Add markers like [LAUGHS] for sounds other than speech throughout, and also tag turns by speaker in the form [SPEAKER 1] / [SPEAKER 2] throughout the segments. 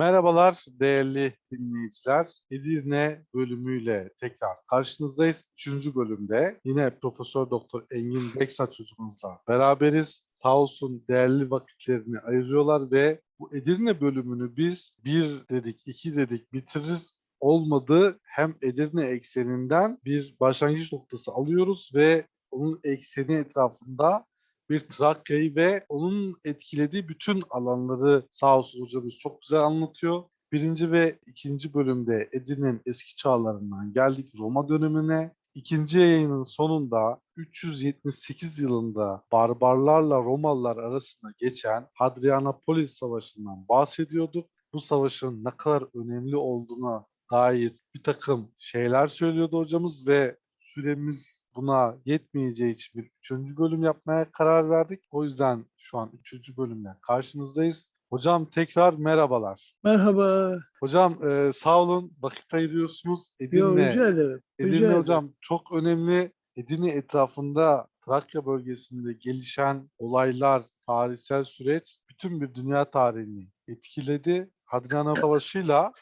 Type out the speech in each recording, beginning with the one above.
[SPEAKER 1] Merhabalar değerli dinleyiciler. Edirne bölümüyle tekrar karşınızdayız. Üçüncü bölümde yine Profesör Doktor Engin Beksaç hocamızla beraberiz. Sağ olsun değerli vakitlerini ayırıyorlar ve bu Edirne bölümünü biz bir dedik, iki dedik bitiririz olmadı. Hem Edirne ekseninden bir başlangıç noktası alıyoruz ve onun ekseni etrafında bir Trakya'yı ve onun etkilediği bütün alanları sağ olsun hocamız çok güzel anlatıyor. Birinci ve ikinci bölümde Edirne'nin eski çağlarından geldik Roma dönemine. İkinci yayının sonunda 378 yılında barbarlarla Romalılar arasında geçen Hadrianapolis Savaşı'ndan bahsediyorduk. Bu savaşın ne kadar önemli olduğuna dair bir takım şeyler söylüyordu hocamız ve süremiz buna yetmeyeceği için bir üçüncü bölüm yapmaya karar verdik. O yüzden şu an üçüncü bölümle karşınızdayız. Hocam tekrar merhabalar.
[SPEAKER 2] Merhaba.
[SPEAKER 1] Hocam e, sağ olun vakit ayırıyorsunuz.
[SPEAKER 2] Yo,
[SPEAKER 1] Edirne,
[SPEAKER 2] rica ederim.
[SPEAKER 1] Edirne
[SPEAKER 2] rica
[SPEAKER 1] hocam çok önemli. Edirne etrafında Trakya bölgesinde gelişen olaylar, tarihsel süreç bütün bir dünya tarihini etkiledi. Hadriana Savaşı'yla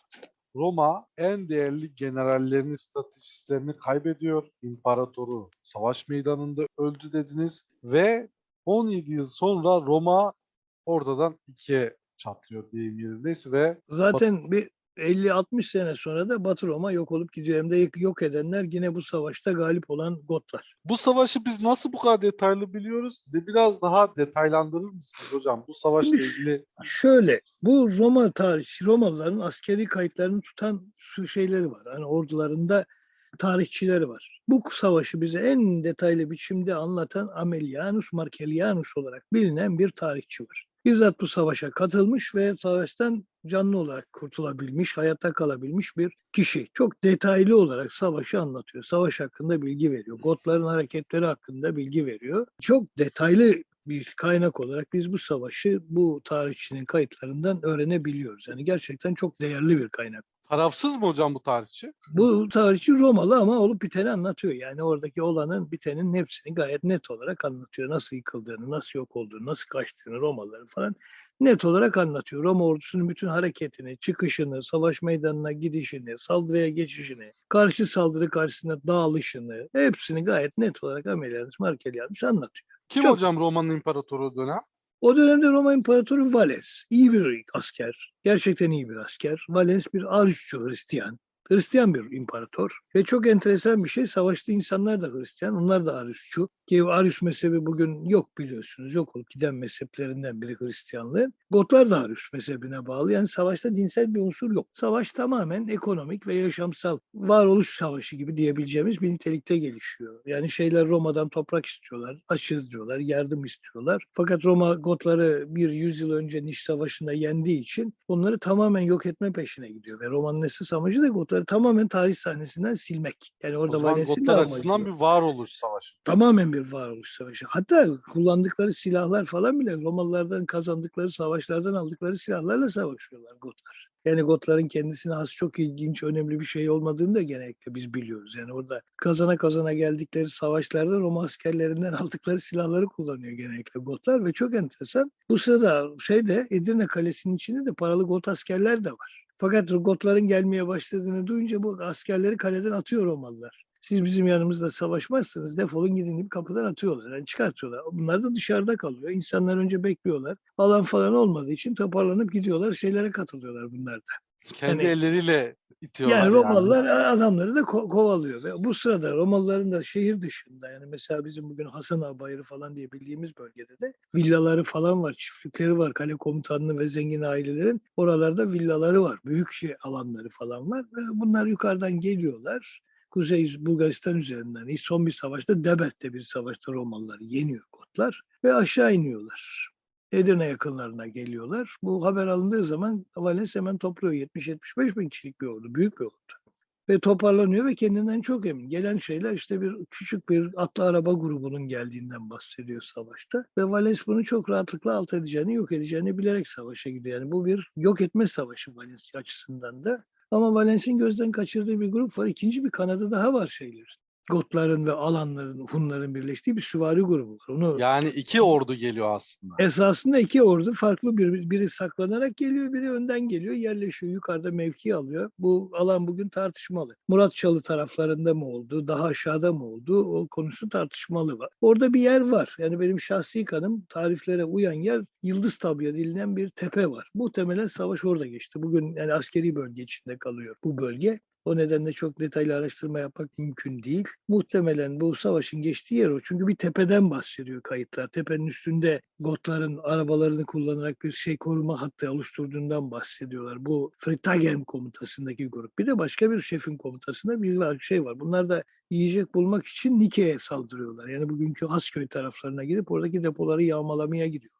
[SPEAKER 1] Roma en değerli generallerini, stratejistlerini kaybediyor. İmparatoru savaş meydanında öldü dediniz ve 17 yıl sonra Roma ortadan ikiye çatlıyor diyeyim yerindeyse ve
[SPEAKER 2] Zaten bir 50-60 sene sonra da Batı Roma yok olup gidiyor. Hem de yok edenler yine bu savaşta galip olan Gotlar.
[SPEAKER 1] bu savaşı biz nasıl bu kadar detaylı biliyoruz ve biraz daha detaylandırır mısınız hocam bu savaşla
[SPEAKER 2] Şimdi
[SPEAKER 1] ilgili?
[SPEAKER 2] Şöyle, bu Roma tarihi, Romalıların askeri kayıtlarını tutan şeyleri var. Hani ordularında tarihçileri var. Bu savaşı bize en detaylı biçimde anlatan Amelianus Marcellianus olarak bilinen bir tarihçi var. Bizzat bu savaşa katılmış ve savaştan canlı olarak kurtulabilmiş, hayatta kalabilmiş bir kişi. Çok detaylı olarak savaşı anlatıyor. Savaş hakkında bilgi veriyor. Gotların hareketleri hakkında bilgi veriyor. Çok detaylı bir kaynak olarak biz bu savaşı bu tarihçinin kayıtlarından öğrenebiliyoruz. Yani gerçekten çok değerli bir kaynak.
[SPEAKER 1] Tarafsız mı hocam bu tarihçi?
[SPEAKER 2] Bu tarihçi Romalı ama olup biteni anlatıyor. Yani oradaki olanın bitenin hepsini gayet net olarak anlatıyor. Nasıl yıkıldığını, nasıl yok olduğunu, nasıl kaçtığını Romalıların falan net olarak anlatıyor. Roma ordusunun bütün hareketini, çıkışını, savaş meydanına gidişini, saldırıya geçişini, karşı saldırı karşısında dağılışını hepsini gayet net olarak Amelianus Marcellianus anlatıyor.
[SPEAKER 1] Kim
[SPEAKER 2] Çok-
[SPEAKER 1] hocam Roma'nın imparatoru dönem?
[SPEAKER 2] O dönemde Roma İmparatoru Valens, iyi bir asker, gerçekten iyi bir asker. Valens bir Ariusçu Hristiyan, Hristiyan bir imparator ve çok enteresan bir şey savaşta insanlar da Hristiyan, onlar da Ariusçu. Ki Arius mezhebi bugün yok biliyorsunuz, yok olup giden mezheplerinden biri Hristiyanlığın. Gotlar da Arius mezhebine bağlı yani savaşta dinsel bir unsur yok. Savaş tamamen ekonomik ve yaşamsal varoluş savaşı gibi diyebileceğimiz bir nitelikte gelişiyor. Yani şeyler Roma'dan toprak istiyorlar, açız diyorlar, yardım istiyorlar. Fakat Roma Gotları bir yüzyıl önce Niş Savaşı'nda yendiği için onları tamamen yok etme peşine gidiyor. Ve Roma'nın esas amacı da Gotları tamamen tarih sahnesinden silmek. Yani
[SPEAKER 1] O
[SPEAKER 2] orada
[SPEAKER 1] zaman
[SPEAKER 2] Valens'in de
[SPEAKER 1] Gotlar açısından bir varoluş savaşı.
[SPEAKER 2] Tamamen bir varoluş savaşı. Hatta kullandıkları silahlar falan bile Romalılardan kazandıkları savaşlardan aldıkları silahlarla savaşıyorlar Gotlar. Yani Gotların kendisine has çok ilginç, önemli bir şey olmadığını da genellikle biz biliyoruz. Yani orada kazana kazana geldikleri savaşlarda Roma askerlerinden [LAUGHS] aldıkları silahları kullanıyor genellikle Gotlar ve çok enteresan. Bu sırada şeyde Edirne Kalesi'nin içinde de paralı Got askerler de var. Fakat Gotların gelmeye başladığını duyunca bu askerleri kaleden atıyor Romalılar. Siz bizim yanımızda savaşmazsınız defolun gidin deyip kapıdan atıyorlar. Yani çıkartıyorlar. Bunlar da dışarıda kalıyor. İnsanlar önce bekliyorlar. Alan falan olmadığı için toparlanıp gidiyorlar. Şeylere katılıyorlar bunlar da.
[SPEAKER 1] Kendi
[SPEAKER 2] Yani-
[SPEAKER 1] elleriyle itiyorlar
[SPEAKER 2] Yani
[SPEAKER 1] yani.
[SPEAKER 2] Romalılar adamları da ko- kovalıyor. Ve bu sırada Romalıların da şehir dışında yani mesela bizim bugün Hasan Ağa Bayırı falan diye bildiğimiz bölgede de villaları falan var, çiftlikleri var. Kale komutanlığı ve zengin ailelerin oralarda villaları var. Büyük şey alanları falan var. Ve bunlar yukarıdan geliyorlar. Kuzey Bulgaristan üzerinden son bir savaşta Debet'te bir savaşta Romalılar yeniyor Gotlar ve aşağı iniyorlar. Edirne yakınlarına geliyorlar. Bu haber alındığı zaman Valens hemen topluyor 70-75 bin kişilik bir ordu, büyük bir ordu. Ve toparlanıyor ve kendinden çok emin. Gelen şeyler işte bir küçük bir atlı araba grubunun geldiğinden bahsediyor savaşta. Ve Valens bunu çok rahatlıkla alt edeceğini, yok edeceğini bilerek savaşa gidiyor. Yani bu bir yok etme savaşı Valens açısından da. Ama Valens'in gözden kaçırdığı bir grup var. İkinci bir kanadı daha var şeyler. Gotların ve Alanların, Hunların birleştiği bir süvari grubu var. Onu
[SPEAKER 1] Yani iki ordu geliyor aslında.
[SPEAKER 2] Esasında iki ordu farklı bir biri saklanarak geliyor, biri önden geliyor, yerleşiyor, yukarıda mevki alıyor. Bu alan bugün tartışmalı. Muratçalı taraflarında mı oldu, daha aşağıda mı oldu o konusu tartışmalı var. Orada bir yer var. Yani benim şahsi kanım tariflere uyan yer Yıldız Tabya denilen bir tepe var. Muhtemelen savaş orada geçti. Bugün yani askeri bölge içinde kalıyor bu bölge. O nedenle çok detaylı araştırma yapmak mümkün değil. Muhtemelen bu savaşın geçtiği yer o. Çünkü bir tepeden bahsediyor kayıtlar. Tepenin üstünde Gotların arabalarını kullanarak bir şey koruma hattı oluşturduğundan bahsediyorlar. Bu Fritagen komutasındaki grup. Bir de başka bir şefin komutasında bir şey var. Bunlar da yiyecek bulmak için Nike'ye saldırıyorlar. Yani bugünkü Hasköy taraflarına gidip oradaki depoları yağmalamaya gidiyorlar.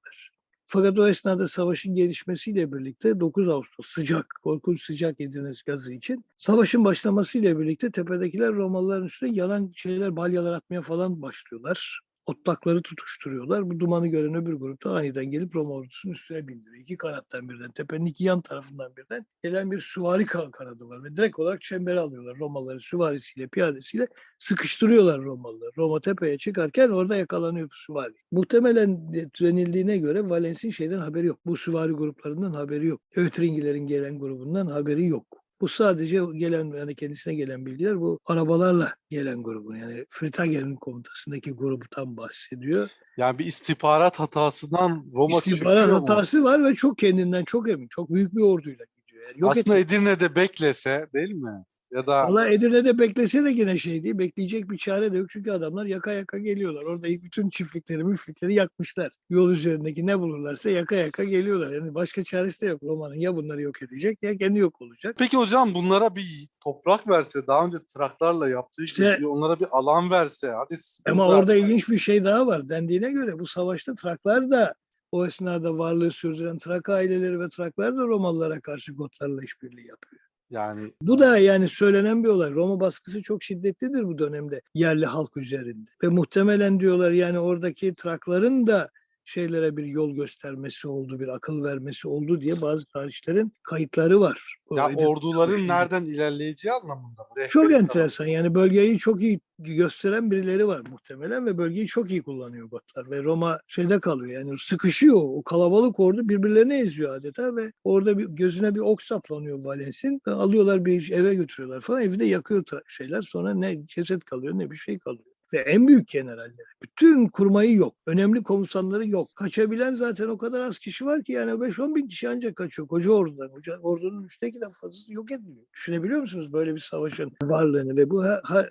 [SPEAKER 2] Fakat o esnada savaşın gelişmesiyle birlikte 9 Ağustos sıcak, korkunç sıcak Edirne gazı için savaşın başlamasıyla birlikte tepedekiler Romalıların üstüne yanan şeyler, balyalar atmaya falan başlıyorlar. Otlakları tutuşturuyorlar. Bu dumanı gören öbür grup da aniden gelip Roma ordusunun üstüne bindiriyor. İki kanattan birden, tepenin iki yan tarafından birden gelen bir süvari kan- kanadı var ve direkt olarak çembere alıyorlar Romalıları süvarisiyle, piyadesiyle sıkıştırıyorlar Romalıları. Roma tepeye çıkarken orada yakalanıyor süvari. Muhtemelen denildiğine göre Valens'in şeyden haberi yok. Bu süvari gruplarından haberi yok. Ötringilerin gelen grubundan haberi yok. Bu sadece gelen yani kendisine gelen bilgiler bu arabalarla gelen grubun yani Fritagen'in komutasındaki gruptan bahsediyor.
[SPEAKER 1] Yani bir istihbarat hatasından Roma
[SPEAKER 2] İstihbarat
[SPEAKER 1] çöküyor mu?
[SPEAKER 2] hatası var ve çok kendinden çok emin. Çok büyük bir orduyla gidiyor. Yani yok
[SPEAKER 1] Aslında
[SPEAKER 2] etmek.
[SPEAKER 1] Edirne'de beklese değil mi? Ya da
[SPEAKER 2] Valla Edirne'de beklese de yine şey değil. Bekleyecek bir çare de yok. Çünkü adamlar yaka yaka geliyorlar. Orada ilk bütün çiftlikleri, müflikleri yakmışlar. Yol üzerindeki ne bulurlarsa yaka yaka geliyorlar. Yani başka çaresi de yok Roma'nın. Ya bunları yok edecek ya kendi yok olacak.
[SPEAKER 1] Peki hocam bunlara bir toprak verse, daha önce traklarla yaptığı
[SPEAKER 2] İşte-
[SPEAKER 1] gibi onlara bir alan verse, hadi
[SPEAKER 2] Ama
[SPEAKER 1] burada-
[SPEAKER 2] orada ilginç bir şey daha var. Dendiğine göre bu savaşta Traklar da o esnada varlığı sürdüren Trak aileleri ve Traklar da Romalılara karşı Gotlarla işbirliği yapıyor.
[SPEAKER 1] Yani
[SPEAKER 2] Bu da yani söylenen bir olay. Roma baskısı çok şiddetlidir bu dönemde yerli halk üzerinde. Ve muhtemelen diyorlar yani oradaki Trakların da şeylere bir yol göstermesi oldu, bir akıl vermesi oldu diye bazı tarihçilerin kayıtları var. O
[SPEAKER 1] ya
[SPEAKER 2] Edirne
[SPEAKER 1] orduların
[SPEAKER 2] Savaşı'nda.
[SPEAKER 1] nereden ilerleyeceği anlamında. mı?
[SPEAKER 2] Çok enteresan. Yani bölgeyi çok iyi gösteren birileri var muhtemelen ve bölgeyi çok iyi kullanıyor Gotlar ve Roma şeyde kalıyor. Yani sıkışıyor. O kalabalık ordu birbirlerini eziyor adeta ve orada bir gözüne bir ok saplanıyor Valens'in. Alıyorlar bir eve götürüyorlar falan. Evi de yakıyor şeyler. Sonra ne ceset kalıyor ne bir şey kalıyor. Ve en büyük generalleri. Bütün kurmayı yok. Önemli komutanları yok. Kaçabilen zaten o kadar az kişi var ki yani 5-10 bin kişi ancak kaçıyor. Koca ordudan. Ordunun üçte ikiden fazlası yok ediliyor. Düşünebiliyor musunuz böyle bir savaşın varlığını? Ve bu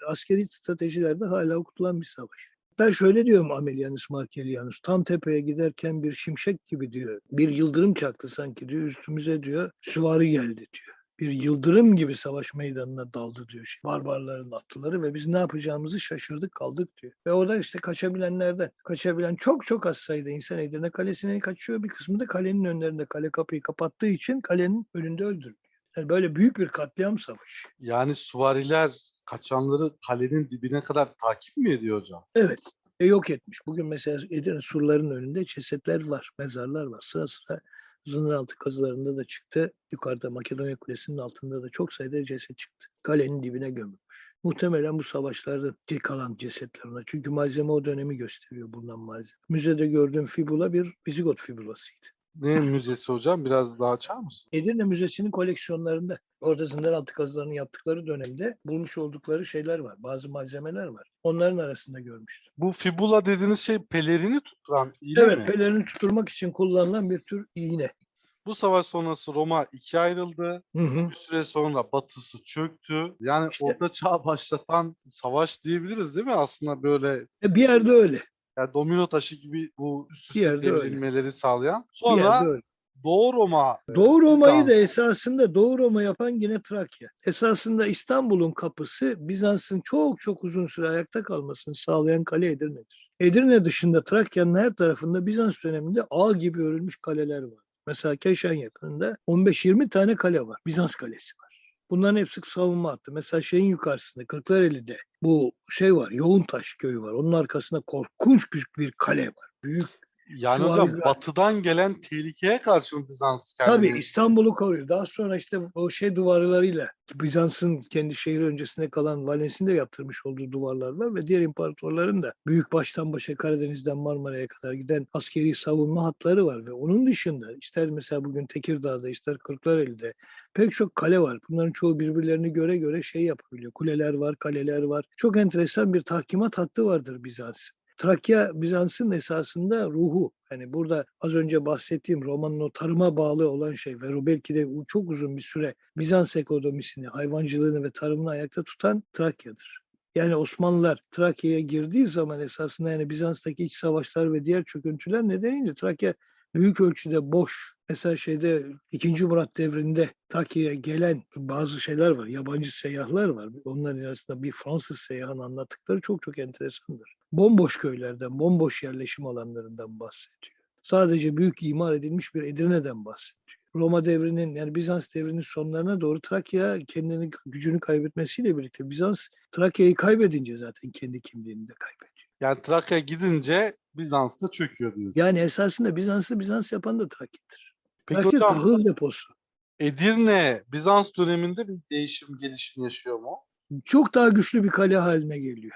[SPEAKER 2] askeri stratejilerde hala okutulan bir savaş. Ben şöyle diyorum Amelianus Marcellianus. Tam tepeye giderken bir şimşek gibi diyor. Bir yıldırım çaktı sanki diyor. Üstümüze diyor süvari geldi diyor bir yıldırım gibi savaş meydanına daldı diyor. Şey. Barbarların atlıları ve biz ne yapacağımızı şaşırdık kaldık diyor. Ve orada işte kaçabilenlerden, kaçabilen çok çok az sayıda insan Edirne Kalesi'ne kaçıyor. Bir kısmı da kalenin önlerinde kale kapıyı kapattığı için kalenin önünde öldürülüyor. Yani böyle büyük bir katliam savaşı.
[SPEAKER 1] Yani süvariler kaçanları kalenin dibine kadar takip mi ediyor hocam?
[SPEAKER 2] Evet. Ve yok etmiş. Bugün mesela Edirne surlarının önünde cesetler var, mezarlar var. Sıra sıra Zınıraltı kazılarında da çıktı. Yukarıda Makedonya Kulesi'nin altında da çok sayıda ceset çıktı. Kalenin dibine gömülmüş. Muhtemelen bu savaşlarda kalan cesetler onlar. Çünkü malzeme o dönemi gösteriyor bulunan malzeme. Müzede gördüğüm fibula bir Vizigot fibulasıydı.
[SPEAKER 1] Ne müzesi hocam? Biraz daha açar mısın?
[SPEAKER 2] Edirne Müzesi'nin koleksiyonlarında orada Zınıraltı kazılarını yaptıkları dönemde bulmuş oldukları şeyler var. Bazı malzemeler var. Onların arasında görmüştüm.
[SPEAKER 1] Bu fibula dediğiniz şey pelerini tutturan iğne
[SPEAKER 2] evet,
[SPEAKER 1] mi?
[SPEAKER 2] pelerini tutturmak için kullanılan bir tür iğne.
[SPEAKER 1] Bu savaş sonrası Roma ikiye ayrıldı.
[SPEAKER 2] Hı hı.
[SPEAKER 1] Bir süre sonra batısı çöktü. Yani
[SPEAKER 2] İşte-
[SPEAKER 1] orta çağ [LAUGHS] başlatan savaş diyebiliriz değil mi? Aslında böyle
[SPEAKER 2] E, Bir yerde öyle.
[SPEAKER 1] yani domino taşı gibi bu üst üste
[SPEAKER 2] yerde öyle.
[SPEAKER 1] devrilmeleri sağlayan. Sonra. Doğu Roma
[SPEAKER 2] Doğu Roma'yı da esasında Doğu Roma yapan yine Trakya. Esasında İstanbul'un kapısı Bizans'ın çok çok uzun süre ayakta kalmasını sağlayan kale Edirne'dir. Edirne dışında Trakya'nın her tarafında Bizans döneminde ağ gibi örülmüş kaleler var. Mesela Keşan yakınında 15-20 tane kale var. Bizans kalesi var. Bunların hepsi savunma hattı. Mesela şeyin yukarısında Kırklareli'de bu şey var. Yoğuntaş köyü var. Onun arkasında korkunç büyük bir kale var. Büyük
[SPEAKER 1] Yani
[SPEAKER 2] Süvari
[SPEAKER 1] hocam batıdan gelen tehlikeye karşı mı Bizans kendini?
[SPEAKER 2] Tabii İstanbul'u koruyor. Daha sonra işte o şey duvarlarıyla Bizans'ın kendi şehri öncesinde kalan Valens'in de yaptırmış olduğu duvarlar var ve diğer imparatorların da büyük baştan başa Karadeniz'den Marmara'ya kadar giden askeri savunma hatları var ve onun dışında ister mesela bugün Tekirdağ'da ister Kırklareli'de pek çok kale var. Bunların çoğu birbirlerini göre göre şey yapabiliyor. Kuleler var, kaleler var. Çok enteresan bir tahkimat hattı vardır Bizans. Trakya Bizans'ın esasında ruhu. Yani burada az önce bahsettiğim romanın o tarıma bağlı olan şey ve belki de çok uzun bir süre Bizans ekonomisini, hayvancılığını ve tarımını ayakta tutan Trakya'dır. Yani Osmanlılar Trakya'ya girdiği zaman esasında yani Bizans'taki iç savaşlar ve diğer çöküntüler nedeniyle Trakya büyük ölçüde boş. Mesela şeyde 2. Murat devrinde Trakya'ya gelen bazı şeyler var. Yabancı seyyahlar var. Onların arasında bir Fransız seyyahın anlattıkları çok çok enteresandır. Bomboş köylerden, bomboş yerleşim alanlarından bahsediyor. Sadece büyük imar edilmiş bir Edirne'den bahsediyor. Roma devrinin yani Bizans devrinin sonlarına doğru Trakya kendini gücünü kaybetmesiyle birlikte Bizans Trakya'yı kaybedince zaten kendi kimliğini de kaybediyor.
[SPEAKER 1] Yani Trakya gidince Bizans da çöküyor diyor.
[SPEAKER 2] Yani esasında Bizans'ı Bizans yapan da Trakya'dır.
[SPEAKER 1] Peki
[SPEAKER 2] Trakya
[SPEAKER 1] hocam
[SPEAKER 2] tahıl deposu.
[SPEAKER 1] Edirne Bizans döneminde bir değişim gelişim yaşıyor mu?
[SPEAKER 2] Çok daha güçlü bir kale haline geliyor.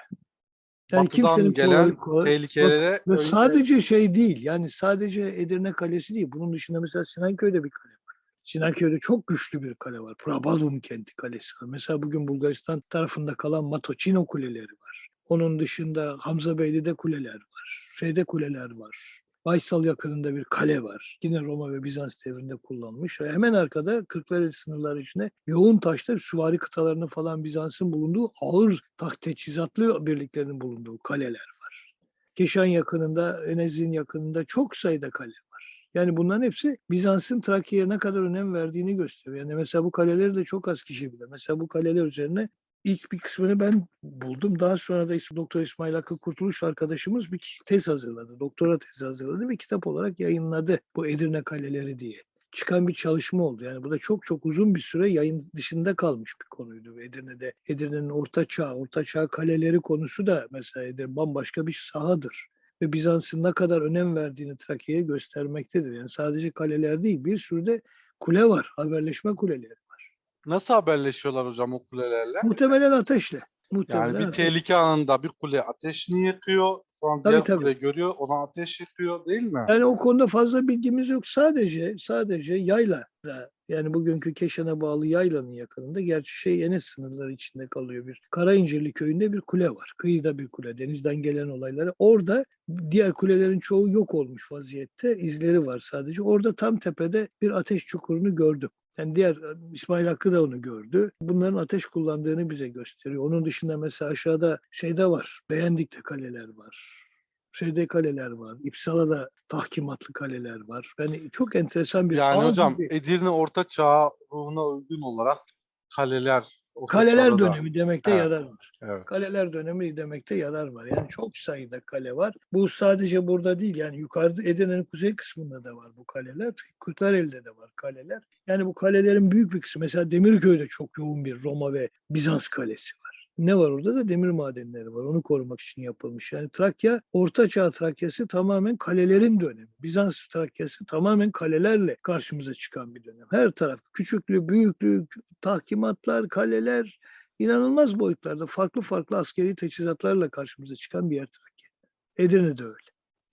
[SPEAKER 2] Yani
[SPEAKER 1] Batıdan gelen
[SPEAKER 2] kolay-
[SPEAKER 1] tehlikelere
[SPEAKER 2] Ve
[SPEAKER 1] önce-
[SPEAKER 2] sadece şey değil yani sadece Edirne Kalesi değil. Bunun dışında mesela Sinanköy'de bir kale var. Sinanköy'de çok güçlü bir kale var. Prabalum kenti kalesi var. Mesela bugün Bulgaristan tarafında kalan Matoçino kuleleri var. Onun dışında Hamza Beyli'de kuleler var. Şeyde kuleler var. Baysal yakınında bir kale var. Yine Roma ve Bizans devrinde kullanılmış. Hemen arkada Kırklareli sınırları içinde yoğun taşta süvari kıtalarının falan Bizans'ın bulunduğu ağır taht teçhizatlı birliklerinin bulunduğu kaleler var. Keşan yakınında, Enezin yakınında çok sayıda kale var. Yani bunların hepsi Bizans'ın Trakya'ya ne kadar önem verdiğini gösteriyor. Yani mesela bu kaleleri de çok az kişi bilir. Mesela bu kaleler üzerine ilk bir kısmını ben buldum. Daha sonra da Doktor İsmail Hakkı Kurtuluş arkadaşımız bir tez hazırladı. Doktora tezi hazırladı ve kitap olarak yayınladı bu Edirne Kaleleri diye. Çıkan bir çalışma oldu. Yani bu da çok çok uzun bir süre yayın dışında kalmış bir konuydu Edirne'de. Edirne'nin Orta Çağ, Orta Çağ kaleleri konusu da mesela Edirne bambaşka bir sahadır. Ve Bizans'ın ne kadar önem verdiğini Trakya'ya göstermektedir. Yani sadece kaleler değil bir sürü de kule var. Haberleşme kuleleri.
[SPEAKER 1] Nasıl haberleşiyorlar hocam o kulelerle?
[SPEAKER 2] Muhtemelen ateşle. Muhtemelen
[SPEAKER 1] Yani bir
[SPEAKER 2] ateşle.
[SPEAKER 1] tehlike anında bir kule ateşini yakıyor. Sonra
[SPEAKER 2] Tabii,
[SPEAKER 1] diğer
[SPEAKER 2] tabii.
[SPEAKER 1] kule görüyor. Ona ateş yakıyor değil mi?
[SPEAKER 2] Yani o konuda fazla bilgimiz yok. Sadece sadece yayla da yani bugünkü Keşan'a bağlı yaylanın yakınında gerçi şey Enes sınırları içinde kalıyor bir Karayincirli köyünde bir kule var. Kıyıda bir kule. Denizden gelen olayları. Orada diğer kulelerin çoğu yok olmuş vaziyette. izleri var sadece. Orada tam tepede bir ateş çukurunu gördüm. Yani diğer İsmail Hakkı da onu gördü. Bunların ateş kullandığını bize gösteriyor. Onun dışında mesela aşağıda şeyde var. Beğendik'te kaleler var şeyde kaleler var. İpsala'da tahkimatlı kaleler var. Yani çok enteresan bir
[SPEAKER 1] Yani hocam
[SPEAKER 2] gibi.
[SPEAKER 1] Edirne Orta Çağ ruhuna uygun olarak kaleler
[SPEAKER 2] Kaleler
[SPEAKER 1] da-
[SPEAKER 2] dönemi demekte
[SPEAKER 1] Evet.
[SPEAKER 2] yarar var.
[SPEAKER 1] Evet.
[SPEAKER 2] Kaleler dönemi demekte yarar var. Yani çok sayıda kale var. Bu sadece burada değil. Yani yukarıda Edirne'nin kuzey kısmında da var bu kaleler. Kırklareli'de de var kaleler. Yani bu kalelerin büyük bir kısmı mesela Demirköy'de çok yoğun bir Roma ve Bizans kalesi. Ne var orada da demir madenleri var. Onu korumak için yapılmış. Yani Trakya, Orta Çağ Trakyası tamamen kalelerin dönemi. Bizans Trakyası tamamen kalelerle karşımıza çıkan bir dönem. Her taraf küçüklü, büyüklü, tahkimatlar, kaleler, inanılmaz boyutlarda farklı farklı askeri teçhizatlarla karşımıza çıkan bir yer Trakya. Edirne de öyle.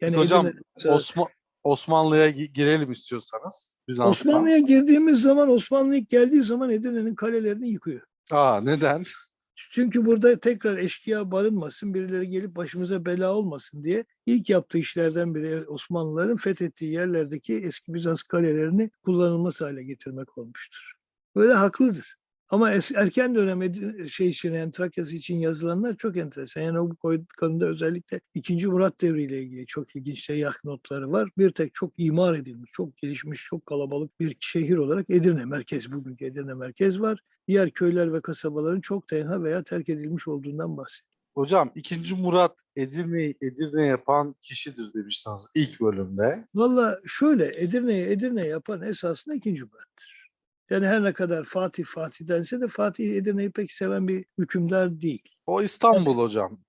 [SPEAKER 2] Yani
[SPEAKER 1] hocam,
[SPEAKER 2] Edirne- mesela
[SPEAKER 1] Osman Osmanlı'ya gi- girelim istiyorsanız. Bizans'tan.
[SPEAKER 2] Osmanlı'ya girdiğimiz zaman Osmanlı ilk geldiği zaman Edirne'nin kalelerini yıkıyor.
[SPEAKER 1] Aa neden?
[SPEAKER 2] Çünkü burada tekrar eşkıya barınmasın, birileri gelip başımıza bela olmasın diye ilk yaptığı işlerden biri Osmanlıların fethettiği yerlerdeki eski Bizans kalelerini kullanılmaz hale getirmek olmuştur. Böyle haklıdır. Ama erken dönem şey için yani Trakya'sı için yazılanlar çok enteresan. Yani o konuda özellikle 2. Murat Devri ile ilgili çok ilginç seyyah notları var. Bir tek çok imar edilmiş, çok gelişmiş, çok kalabalık bir şehir olarak Edirne merkez, bugünkü Edirne merkez var. Diğer köyler ve kasabaların çok tenha veya terk edilmiş olduğundan bahsediyor.
[SPEAKER 1] Hocam 2. Murat Edirne'yi Edirne yapan kişidir demiştiniz ilk bölümde.
[SPEAKER 2] Valla şöyle Edirne'yi Edirne yapan esasında 2. Murat'tır. Yani her ne kadar Fatih Fatih dense de Fatih Edirne'yi pek seven bir hükümdar değil.
[SPEAKER 1] O İstanbul hocam.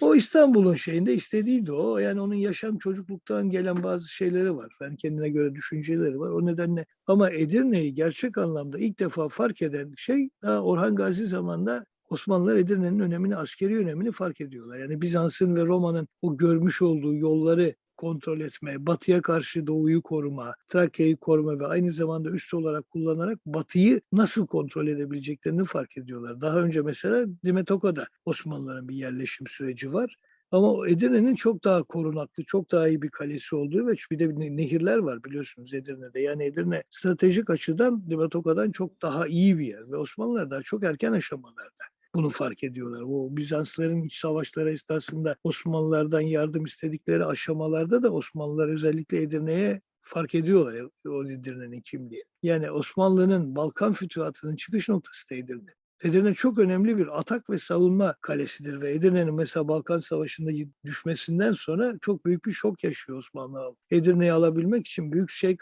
[SPEAKER 2] O İstanbul'un şeyinde istediğiydi o. Yani onun yaşam çocukluktan gelen bazı şeyleri var. Yani kendine göre düşünceleri var. O nedenle ama Edirne'yi gerçek anlamda ilk defa fark eden şey daha Orhan Gazi zamanında Osmanlılar Edirne'nin önemini, askeri önemini fark ediyorlar. Yani Bizans'ın ve Roma'nın o görmüş olduğu yolları kontrol etme, batıya karşı doğuyu koruma, Trakya'yı koruma ve aynı zamanda üst olarak kullanarak batıyı nasıl kontrol edebileceklerini fark ediyorlar. Daha önce mesela Dimetoka'da Osmanlıların bir yerleşim süreci var. Ama Edirne'nin çok daha korunaklı, çok daha iyi bir kalesi olduğu ve bir de ne- nehirler var biliyorsunuz Edirne'de. Yani Edirne stratejik açıdan Dimetoka'dan çok daha iyi bir yer ve Osmanlılar daha çok erken aşamalarda bunu fark ediyorlar. O Bizansların iç savaşları esnasında Osmanlılardan yardım istedikleri aşamalarda da Osmanlılar özellikle Edirne'ye fark ediyorlar o Edirne'nin kimliği. Yani Osmanlı'nın Balkan fütühatının çıkış noktası Edirne. Edirne çok önemli bir atak ve savunma kalesidir ve Edirne'nin mesela Balkan Savaşı'nda düşmesinden sonra çok büyük bir şok yaşıyor Osmanlı. Edirne'yi alabilmek için büyük şey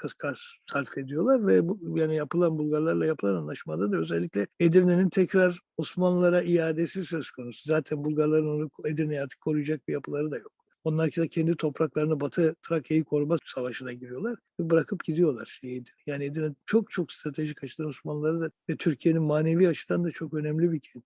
[SPEAKER 2] sarf ediyorlar ve bu, yani yapılan Bulgarlarla yapılan anlaşmada da özellikle Edirne'nin tekrar Osmanlılara iadesi söz konusu. Zaten Bulgarların onu Edirne'yi artık koruyacak bir yapıları da yok. Onlar kendi topraklarını Batı Trakya'yı koruma savaşına giriyorlar ve bırakıp gidiyorlar şeyi. Yani Edirne çok çok stratejik açıdan Osmanlıları da ve Türkiye'nin manevi açıdan da çok önemli bir kent.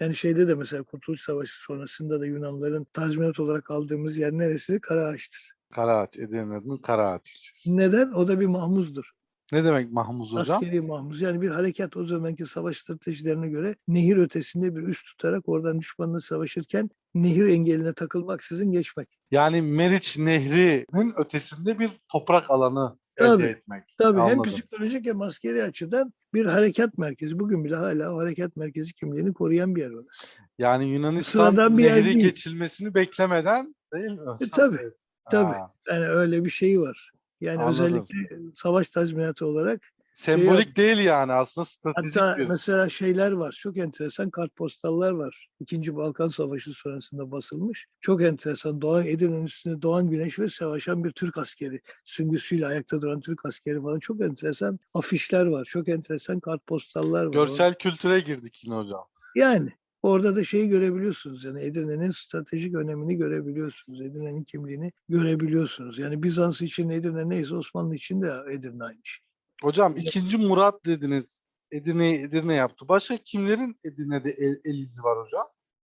[SPEAKER 2] Yani şeyde de mesela Kurtuluş Savaşı sonrasında da Yunanların tazminat olarak aldığımız yer neresi? Karaağaç'tır.
[SPEAKER 1] Karaağaç, Edirne'nin Karaağaç.
[SPEAKER 2] Neden? O da bir mahmuzdur.
[SPEAKER 1] Ne demek Mahmuz hocam?
[SPEAKER 2] Askeri mahmuz. Yani bir harekat o zamanki savaş stratejilerine göre nehir ötesinde bir üst tutarak oradan düşmanla savaşırken nehir engeline takılmaksızın geçmek.
[SPEAKER 1] Yani Meriç Nehri'nin ötesinde bir toprak alanı
[SPEAKER 2] Tabii,
[SPEAKER 1] elde etmek.
[SPEAKER 2] Tabii hem
[SPEAKER 1] Anladım.
[SPEAKER 2] psikolojik hem askeri açıdan bir harekat merkezi. Bugün bile hala o harekat merkezi kimliğini koruyan bir yer orası.
[SPEAKER 1] Yani Yunanistan
[SPEAKER 2] Sıradan bir
[SPEAKER 1] nehri
[SPEAKER 2] değil.
[SPEAKER 1] geçilmesini beklemeden değil mi? hocam?
[SPEAKER 2] tabii,
[SPEAKER 1] Evet.
[SPEAKER 2] tabii.
[SPEAKER 1] Ha,
[SPEAKER 2] Yani öyle bir şey var. Yani
[SPEAKER 1] Anladım.
[SPEAKER 2] özellikle savaş tazminatı olarak
[SPEAKER 1] Sembolik değil yani aslında stratejik
[SPEAKER 2] Hatta
[SPEAKER 1] bir.
[SPEAKER 2] mesela şeyler var. Çok enteresan kartpostallar var. İkinci Balkan Savaşı sonrasında basılmış. Çok enteresan. Doğan Edirne'nin üstünde doğan güneş ve savaşan bir Türk askeri. Süngüsüyle ayakta duran Türk askeri falan. Çok enteresan afişler var. Çok enteresan kartpostallar var.
[SPEAKER 1] Görsel kültüre girdik yine hocam.
[SPEAKER 2] Yani orada da şeyi görebiliyorsunuz. Yani Edirne'nin stratejik önemini görebiliyorsunuz. Edirne'nin kimliğini görebiliyorsunuz. Yani Bizans için Edirne neyse Osmanlı için de Edirne aynı şey.
[SPEAKER 1] Hocam ikinci Murat dediniz. Edirne'yi Edirne yaptı. Başka kimlerin Edirne'de el, el izi var hocam?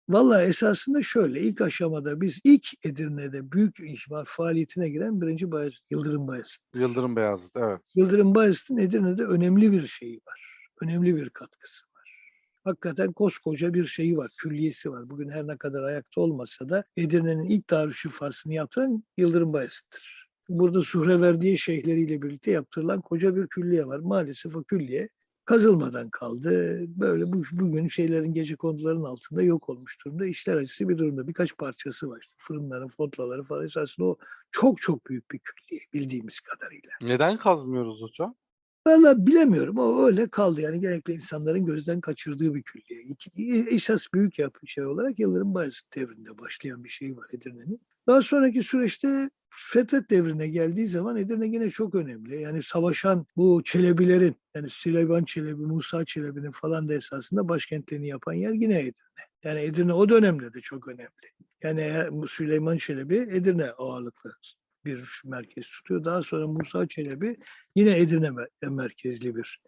[SPEAKER 2] Vallahi esasında şöyle ilk aşamada biz ilk Edirne'de büyük ihbar faaliyetine giren birinci Bayezid, Yıldırım Bayezid.
[SPEAKER 1] Yıldırım Beyazıt evet.
[SPEAKER 2] Yıldırım Bayezid'in Edirne'de önemli bir şeyi var. Önemli bir katkısı var. Hakikaten koskoca bir şeyi var, külliyesi var. Bugün her ne kadar ayakta olmasa da Edirne'nin ilk darüşşifasını yaptıran Yıldırım Bayezid'dir. Burada Suhreverdiye şeyhleriyle birlikte yaptırılan koca bir külliye var. Maalesef o külliye kazılmadan kaldı. Böyle bu, bugün şeylerin gece konduların altında yok olmuş durumda. İşler acısı bir durumda. Birkaç parçası var. İşte fırınların, fotraları falan. Esasında o çok çok büyük bir külliye bildiğimiz kadarıyla.
[SPEAKER 1] Neden kazmıyoruz hocam?
[SPEAKER 2] Valla bilemiyorum ama öyle kaldı. Yani genellikle insanların gözden kaçırdığı bir külliye. İki, esas büyük yapı şey olarak Yıldırım Bayezid devrinde başlayan bir şey var Edirne'nin. Daha sonraki süreçte Fetret devrine geldiği zaman Edirne yine çok önemli. Yani savaşan bu Çelebilerin yani Süleyman Çelebi, Musa Çelebi'nin falan da esasında başkentlerini yapan yer yine Edirne. Yani Edirne o dönemde de çok önemli. Yani Süleyman Çelebi Edirne ağırlıklı bir merkez tutuyor. Daha sonra Musa Çelebi yine Edirne mer- merkezli bir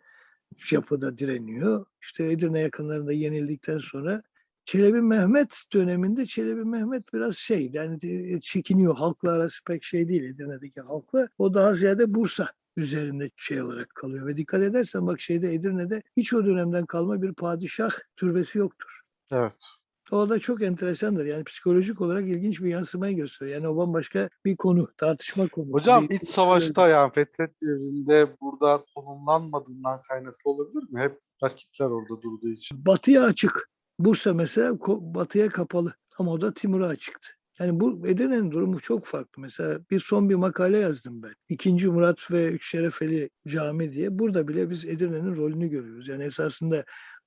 [SPEAKER 2] yapıda direniyor. İşte Edirne yakınlarında yenildikten sonra Çelebi Mehmet döneminde Çelebi Mehmet biraz şey yani de- çekiniyor. Halkla arası pek şey değil Edirne'deki halkla. O daha ziyade Bursa üzerinde şey olarak kalıyor. Ve dikkat edersen bak şeyde Edirne'de hiç o dönemden kalma bir padişah türbesi yoktur.
[SPEAKER 1] Evet.
[SPEAKER 2] O da çok enteresandır. Yani psikolojik olarak ilginç bir yansımayı gösteriyor. Yani o bambaşka bir konu, tartışma konusu.
[SPEAKER 1] Hocam
[SPEAKER 2] Bir-
[SPEAKER 1] iç savaşta yani Fetret devrinde burada konumlanmadığından kaynaklı olabilir mi? Hep rakipler orada durduğu için.
[SPEAKER 2] batıya açık. Bursa mesela batıya kapalı ama o da Timur'a açıktı. Yani bu Edirne'nin durumu çok farklı. Mesela bir son bir makale yazdım ben. İkinci Murat ve Üç Şerefeli Cami diye. Burada bile biz Edirne'nin rolünü görüyoruz. Yani esasında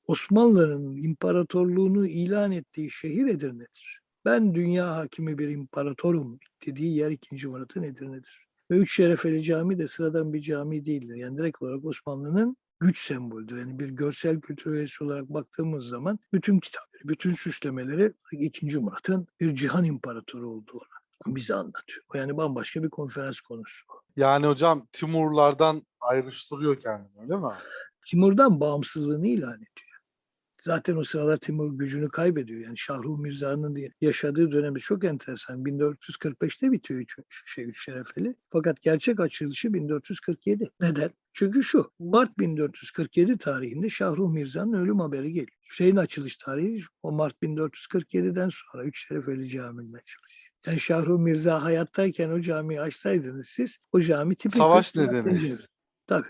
[SPEAKER 2] Osmanlı'nın imparatorluğunu ilan ettiği şehir Edirne'dir. Ben dünya hakimi bir imparatorum dediği yer ikinci Murat'ın Edirne'dir. Ve Üç Şerefeli Cami de sıradan bir cami değildir. Yani direkt olarak Osmanlı'nın güç sembolüdür. Yani bir görsel kültür öğesi olarak baktığımız zaman bütün kitapları, bütün süslemeleri 2. Murat'ın bir cihan imparatoru olduğunu bize anlatıyor. Yani bambaşka bir konferans konusu.
[SPEAKER 1] Yani hocam Timurlardan ayrıştırıyor kendini öyle mi?
[SPEAKER 2] Timur'dan bağımsızlığını ilan ediyor. Zaten o sıralar Timur gücünü kaybediyor. Yani Şahrul Mirza'nın yaşadığı dönemi çok enteresan. 1445'te bitiyor şey, üç şerefeli. Fakat gerçek açılışı 1447. Neden? Çünkü şu, Mart 1447 tarihinde Şahrul Mirza'nın ölüm haberi geliyor. Şeyin açılış tarihi o Mart 1447'den sonra Üç Şerefeli Camii'nin açılışı. Yani Şahrul Mirza hayattayken o camiyi açsaydınız siz, o cami tipik
[SPEAKER 1] Savaş nedeni.
[SPEAKER 2] Tabii.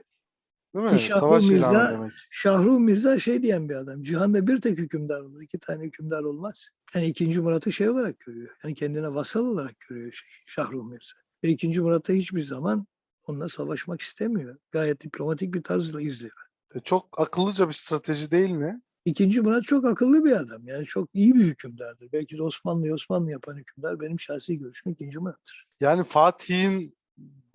[SPEAKER 1] Değil mi?
[SPEAKER 2] Ki Şahru
[SPEAKER 1] Savaş
[SPEAKER 2] Mirza-
[SPEAKER 1] demek.
[SPEAKER 2] Şahru Mirza şey diyen bir adam. Cihanda bir tek hükümdar olur. iki tane hükümdar olmaz. Yani ikinci Murat'ı şey olarak görüyor. Yani kendine vasal olarak görüyor şey, Şahru Mirza. Ve ikinci Murat'ta hiçbir zaman onunla savaşmak istemiyor. Gayet diplomatik bir tarzla izliyor.
[SPEAKER 1] E, Çok akıllıca bir strateji değil mi?
[SPEAKER 2] İkinci Murat çok akıllı bir adam. Yani çok iyi bir hükümdardır. Belki de Osmanlı'yı Osmanlı yapan hükümdar benim şahsi görüşüm ikinci Murat'tır.
[SPEAKER 1] Yani Fatih'in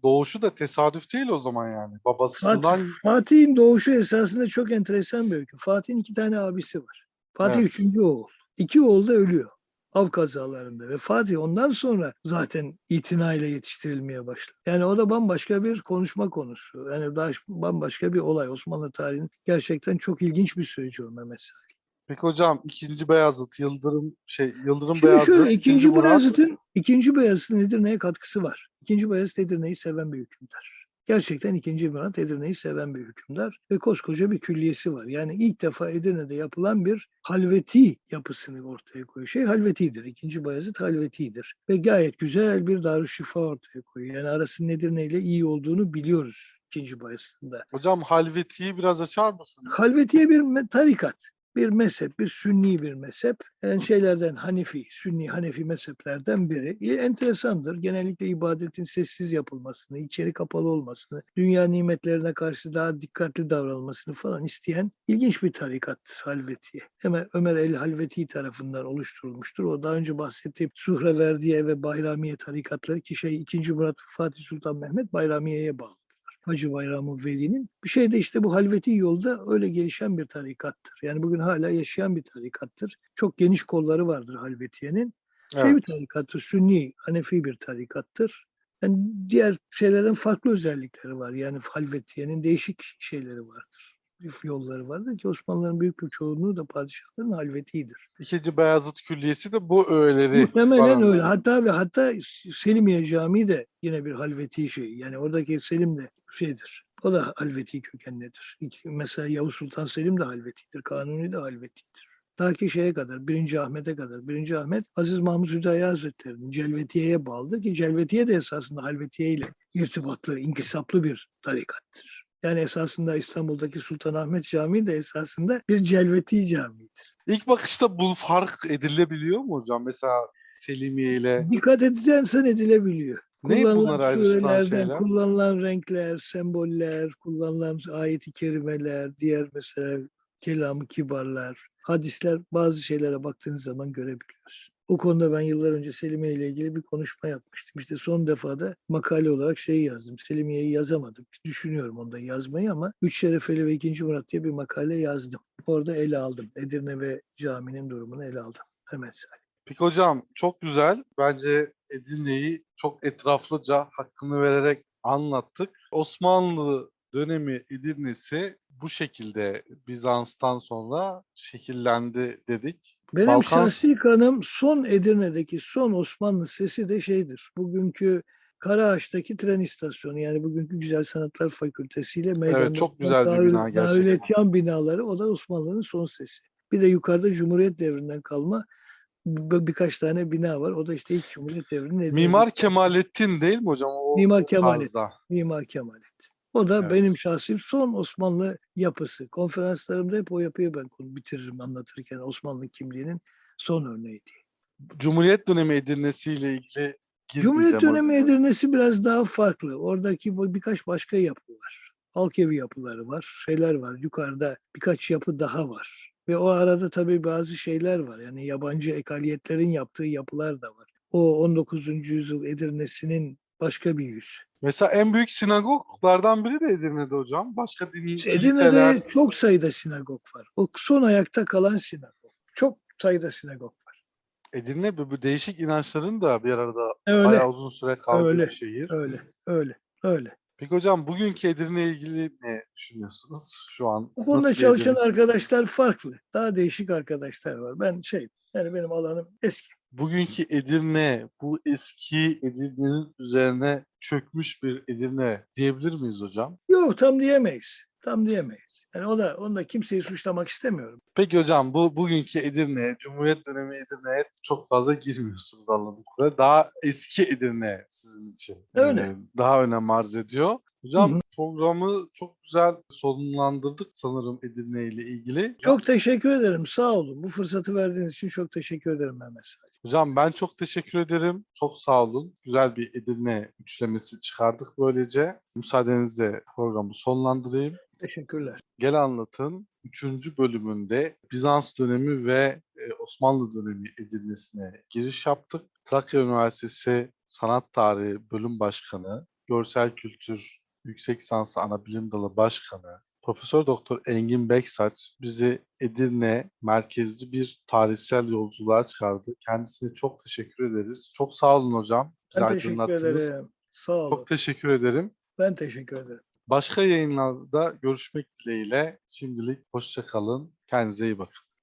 [SPEAKER 1] doğuşu da tesadüf değil o zaman yani. Babasından
[SPEAKER 2] Fatih, Fatih'in doğuşu esasında çok enteresan bir öykü. Fatih'in iki tane abisi var. Fatih
[SPEAKER 1] Evet.
[SPEAKER 2] üçüncü oğul. İki oğul da ölüyor. Av kazalarında ve Fatih ondan sonra zaten itinayla yetiştirilmeye başladı. Yani o da bambaşka bir konuşma konusu. Yani daha bambaşka bir olay. Osmanlı tarihinin gerçekten çok ilginç bir süreci o Mehmet Salih.
[SPEAKER 1] Peki hocam ikinci Beyazıt, Yıldırım şey Yıldırım
[SPEAKER 2] Şimdi
[SPEAKER 1] Beyazıt,
[SPEAKER 2] şöyle
[SPEAKER 1] ikinci
[SPEAKER 2] ikinci
[SPEAKER 1] Murat.
[SPEAKER 2] Beyazıt'ın ikinci Beyazıt'ın Edirne'ye katkısı var. İkinci Beyazıt Edirne'yi seven bir hükümdar. Gerçekten ikinci Murat Edirne'yi seven bir hükümdar ve koskoca bir külliyesi var. Yani ilk defa Edirne'de yapılan bir halveti yapısını ortaya koyuyor. Şey halvetidir. İkinci Bayezid halvetidir. Ve gayet güzel bir darüşşifa ortaya koyuyor. Yani arasının Edirne ile iyi olduğunu biliyoruz ikinci Bayezid'de.
[SPEAKER 1] Hocam Halveti'yi biraz açar mısın?
[SPEAKER 2] Halvetiye bir tarikat, bir mezhep, bir sünni bir mezhep. Yani şeylerden Hanefi, sünni Hanefi mezheplerden biri. E, enteresandır. Genellikle ibadetin sessiz yapılmasını, içeri kapalı olmasını, dünya nimetlerine karşı daha dikkatli davranılmasını falan isteyen ilginç bir tarikattır Halvetiye. Hemen Ömer el Halveti tarafından oluşturulmuştur. O daha önce bahsettiğim Suhreverdiye ve Bayramiye tarikatları ki şey 2. Murat Fatih Sultan Mehmet Bayramiye'ye bağlı. Hacı Bayramı Veli'nin. Bir şey de işte bu halveti yolda öyle gelişen bir tarikattır. Yani bugün hala yaşayan bir tarikattır. Çok geniş kolları vardır halvetiyenin. Şey
[SPEAKER 1] Evet.
[SPEAKER 2] bir tarikattır, Sünni, Hanefi bir tarikattır. Yani diğer şeylerden farklı özellikleri var. Yani halvetiyenin değişik şeyleri vardır. Yolları vardır ki Osmanlıların büyük bir çoğunluğu da padişahların halvetidir.
[SPEAKER 1] İkinci Beyazıt Külliyesi de bu öğeleri.
[SPEAKER 2] Muhtemelen öyle. Hatta ve hatta Selimiye Camii de yine bir halveti şey. Yani oradaki Selim de şeydir. O da halveti kökenlidir. Mesela Yavuz Sultan Selim de halvetidir. Kanuni de halvetidir. Ta ki şeye kadar, 1. Ahmet'e kadar. 1. Ahmet Aziz Mahmud Hüdayi Hazretleri'nin Celvetiye'ye bağlıdır ki Celvetiye de esasında halvetiye ile irtibatlı, inkisaplı bir tarikattır. Yani esasında İstanbul'daki Sultanahmet Camii de esasında bir Celveti Camii'dir.
[SPEAKER 1] İlk bakışta bu fark edilebiliyor mu hocam? Mesela Selimiye ile
[SPEAKER 2] Dikkat edilsen edilebiliyor.
[SPEAKER 1] Ne bunlar ayrıştıran şeyler?
[SPEAKER 2] kullanılan renkler, semboller, kullanılan ayet-i kerimeler, diğer mesela kelam-ı kibarlar, hadisler bazı şeylere baktığınız zaman görebiliyoruz. O konuda ben yıllar önce Selimiye ile ilgili bir konuşma yapmıştım. İşte son defada makale olarak şeyi yazdım. Selimiye'yi yazamadım. Düşünüyorum onda yazmayı ama Üç Şerefeli ve İkinci Murat diye bir makale yazdım. Orada ele aldım. Edirne ve caminin durumunu ele aldım. Hemen say.
[SPEAKER 1] Peki hocam çok güzel. Bence Edirne'yi çok etraflıca hakkını vererek anlattık. Osmanlı dönemi Edirne'si bu şekilde Bizans'tan sonra şekillendi dedik.
[SPEAKER 2] Benim
[SPEAKER 1] Balkan-
[SPEAKER 2] şahsi kanım son Edirne'deki son Osmanlı sesi de şeydir. Bugünkü Karaağaç'taki tren istasyonu yani bugünkü Güzel Sanatlar Fakültesi ile meydanda
[SPEAKER 1] çok güzel bir bina gerçekten.
[SPEAKER 2] Davületiyan binaları o da Osmanlı'nın son sesi. Bir de yukarıda Cumhuriyet devrinden kalma bir- birkaç tane bina var. O da işte ilk Cumhuriyet devrinin
[SPEAKER 1] Mimar Kemalettin değil mi hocam? O,
[SPEAKER 2] Mimar Kemalettin.
[SPEAKER 1] tarzda.
[SPEAKER 2] Mimar Kemalettin. O da
[SPEAKER 1] Evet.
[SPEAKER 2] benim şahsi son Osmanlı yapısı. Konferanslarımda hep o yapıyı ben konu- bitiririm anlatırken Osmanlı kimliğinin son örneği diye.
[SPEAKER 1] Cumhuriyet dönemi Edirne'si ile ilgili
[SPEAKER 2] Cumhuriyet dönemi. Edirne'si biraz daha farklı. Oradaki birkaç başka yapı var. Halk evi yapıları var, şeyler var. Yukarıda birkaç yapı daha var. Ve o arada tabii bazı şeyler var. Yani yabancı ekaliyetlerin yaptığı yapılar da var. O 19. yüzyıl Edirne'sinin Başka bir yüz.
[SPEAKER 1] Mesela en büyük sinagoglardan biri de Edirne'de hocam. Başka dini kiliseler.
[SPEAKER 2] Edirne'de çok sayıda sinagog var. O son ayakta kalan sinagog. Çok sayıda sinagog var.
[SPEAKER 1] Edirne bu bu değişik inançların da bir arada
[SPEAKER 2] Öyle,
[SPEAKER 1] bayağı uzun süre kaldığı
[SPEAKER 2] Öyle,
[SPEAKER 1] bir şehir.
[SPEAKER 2] öyle, öyle, öyle.
[SPEAKER 1] Peki hocam bugünkü Edirne ile ilgili ne düşünüyorsunuz? Şu an
[SPEAKER 2] Bu konuda çalışan
[SPEAKER 1] Edirne?
[SPEAKER 2] arkadaşlar farklı. Daha değişik arkadaşlar var. Ben şey, yani benim alanım eski.
[SPEAKER 1] Bugünkü Edirne bu eski Edirne'nin üzerine çökmüş bir Edirne diyebilir miyiz hocam?
[SPEAKER 2] Yok tam diyemeyiz. Tam diyemeyiz. Yani o da, onu da kimseyi suçlamak istemiyorum.
[SPEAKER 1] Peki hocam bu bugünkü Edirne, Cumhuriyet dönemi Edirne'ye çok fazla girmiyorsunuz anladığım kadarıyla. Daha eski Edirne sizin için
[SPEAKER 2] Öyle.
[SPEAKER 1] e, daha önem arz ediyor. Hocam
[SPEAKER 2] Hı hı.
[SPEAKER 1] programı çok güzel sonlandırdık sanırım Edirne ile ilgili.
[SPEAKER 2] Çok teşekkür ederim. Sağ olun. Bu fırsatı verdiğiniz için çok teşekkür ederim Mehmet Salih.
[SPEAKER 1] Hocam ben çok teşekkür ederim. Çok sağ olun. Güzel bir Edirne üçlemesi çıkardık böylece. Müsaadenizle programı sonlandırayım.
[SPEAKER 2] Teşekkürler.
[SPEAKER 1] Gel Anlat'ın 3. bölümünde Bizans dönemi ve e, Osmanlı dönemi Edirne'sine giriş yaptık. Trakya Üniversitesi Sanat Tarihi Bölüm Başkanı, Görsel Kültür Yüksek Lisansı Anabilim Dalı Başkanı, Profesör Doktor Engin Beksaç bizi Edirne merkezli bir tarihsel yolculuğa çıkardı. Kendisine çok teşekkür ederiz. Çok sağ olun hocam. Bizi
[SPEAKER 2] Ben teşekkür ederim. Sağ olun.
[SPEAKER 1] Çok teşekkür ederim.
[SPEAKER 2] Ben teşekkür ederim.
[SPEAKER 1] Başka yayınlarda görüşmek dileğiyle şimdilik hoşça kalın. Kendinize iyi bakın.